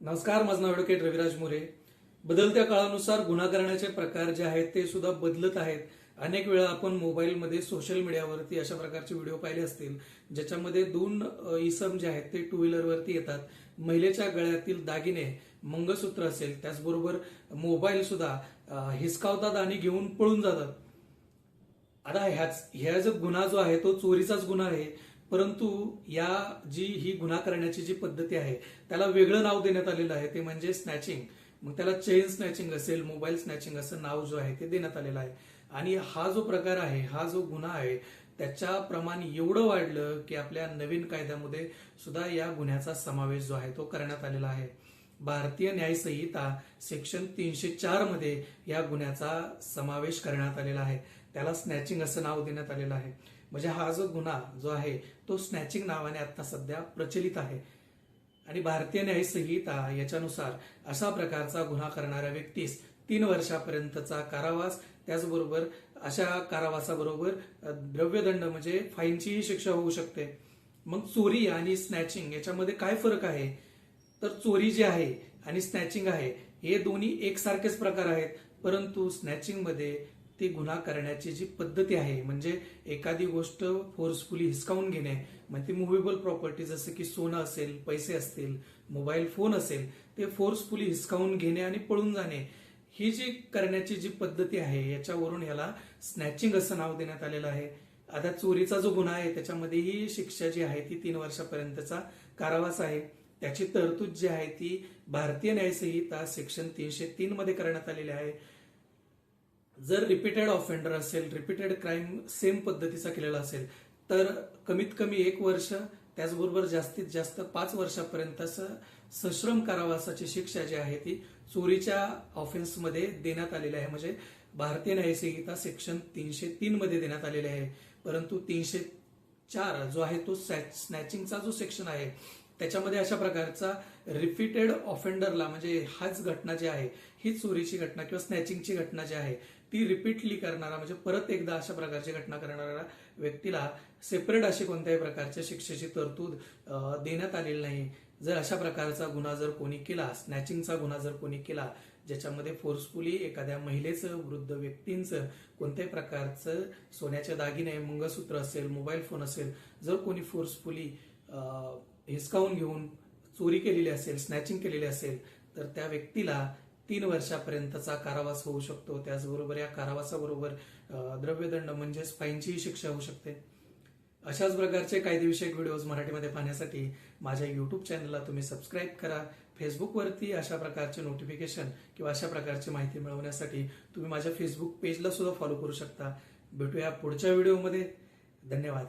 नमस्कार माझं नाव ॲडव्होकेट रविराज मोरे. बदलत्या काळानुसार गुन्हा करण्याचे प्रकार जे आहेत ते सुद्धा बदलत आहेत. अनेक वेळा आपण मोबाईलमध्ये सोशल मीडियावरती अशा प्रकारचे व्हिडिओ पाहिले असतील ज्याच्यामध्ये दोन इसम जे आहेत ते टू व्हीलरवरती येतात. महिलेच्या गळ्यातील दागिने मंगळसूत्र असेल त्याचबरोबर मोबाईल सुद्धा हिसकावतात आणि घेऊन पळून जातात. आता ह्याच ह्या जो गुन्हा जो आहे तो चोरीचाच गुन्हा आहे. परंतु या जी ही गुन्हा करण्याची जी पद्धती आहे त्याला वेगळं नाव देण्यात आलेलं आहे ते म्हणजे स्नॅचिंग मग त्याला चेन स्नॅचिंग असेल मोबाईल स्नॅचिंग असं नाव जो आहे ते देण्यात आलेलं आहे. आणि हा जो प्रकार आहे हा जो गुन्हा आहे त्याच्या प्रमाण एवढं वाढलं की आपल्या नवीन कायद्यामध्ये सुद्धा या गुन्ह्याचा समावेश जो आहे तो करण्यात आलेला आहे. भारतीय न्याय संहिता सेक्शन तीनशे चारमध्ये या गुन्ह्याचा समावेश करण्यात आलेला आहे. त्याला स्नॅचिंग असं नाव देण्यात आलेलं आहे. म्हणजे हा जो गुन्हा जो आहे तो स्नॅचिंग नावाने आता सध्या प्रचलित आहे. आणि भारतीय न्याय संहिता याच्यानुसार अशा प्रकारचा गुन्हा करणाऱ्या व्यक्तीस तीन वर्षापर्यंतचा कारावास त्याचबरोबर अशा कारावासाबरोबर द्रव्यदंड म्हणजे फाईनचीही शिक्षा होऊ शकते. मग चोरी आणि स्नॅचिंग याच्यामध्ये काय फरक आहे? तर चोरी जी आहे आणि स्नॅचिंग आहे हे दोन्ही एकसारखेच प्रकार आहेत. परंतु स्नॅचिंगमध्ये ती गुन्हा करण्याची जी पद्धती आहे म्हणजे एखादी गोष्ट फोर्सफुली हिसकावून घेणे मग ती मुव्हेबल प्रॉपर्टी जसं की सोनं असेल पैसे असतील मोबाईल फोन असेल ते फोर्सफुली हिसकावून घेणे आणि पळून जाणे ही जी करण्याची जी पद्धती आहे याच्यावरून याला स्नॅचिंग असं नाव देण्यात आलेलं आहे. आता चोरीचा जो गुन्हा आहे त्याच्यामध्ये ही शिक्षा जी आहे ती तीन वर्षापर्यंतचा कारावास आहे. त्याची तरतूद जी आहे ती भारतीय न्यायसंहिता सेक्शन तीनशे तीन मध्ये करण्यात आलेली आहे. जर रिपीटेड ऑफेंडर असेल रिपीटेड क्राईम सेम पद्धतीचा केलेला असेल तर कमीत कमी एक वर्ष त्याचबरोबर जास्तीत जास्त पाच वर्षापर्यंत सश्रम कारावासाची शिक्षा जी आहे ती चोरीच्या ऑफेन्समध्ये देण्यात आलेली आहे. म्हणजे भारतीय न्याय संहिता सेक्शन तीनशे तीन मध्ये देण्यात आलेले आहे. परंतु तीनशे चार जो आहे तो स्नॅचिंगचा जो सेक्शन आहे त्याच्यामध्ये अशा प्रकारचा रिपीटेड ऑफेंडरला म्हणजे हाच घटना जी आहे ही चोरीची घटना किंवा स्नॅचिंगची घटना जी आहे ती रिपीटली करणारा म्हणजे परत एकदा अशा प्रकारची घटना करणाऱ्या व्यक्तीला सेपरेट अशी कोणत्याही प्रकारच्या शिक्षेची तरतूद देण्यात आलेली नाही. जर अशा प्रकारचा गुन्हा जर कोणी केला स्नॅचिंगचा गुन्हा जर कोणी केला ज्याच्यामध्ये फोर्सफुली एखाद्या महिलेचं वृद्ध व्यक्तींचं कोणत्याही प्रकारचं सोन्याचे दागिने मंगळसूत्र असेल मोबाईल फोन असेल जर कोणी फोर्सफुली हिसकावून घेऊन चोरी केलेली असेल स्नॅचिंग केलेली असेल तर त्या व्यक्तीला तीन वर्षापर्यंतचा कारावास होऊ शकतो. त्याचबरोबर या कारावासाबरोबर द्रव्यदंड म्हणजेच फाईनचीही शिक्षा होऊ शकते. अशाच प्रकारचे कायदेविषयक व्हिडिओज मराठीमध्ये पाहण्यासाठी माझ्या युट्यूब चॅनलला तुम्ही सबस्क्राईब करा. फेसबुकवरती अशा प्रकारचे नोटिफिकेशन किंवा अशा प्रकारची माहिती मिळवण्यासाठी तुम्ही माझ्या फेसबुक पेजला सुद्धा फॉलो करू शकता. भेटूया पुढच्या व्हिडिओमध्ये धन्यवाद.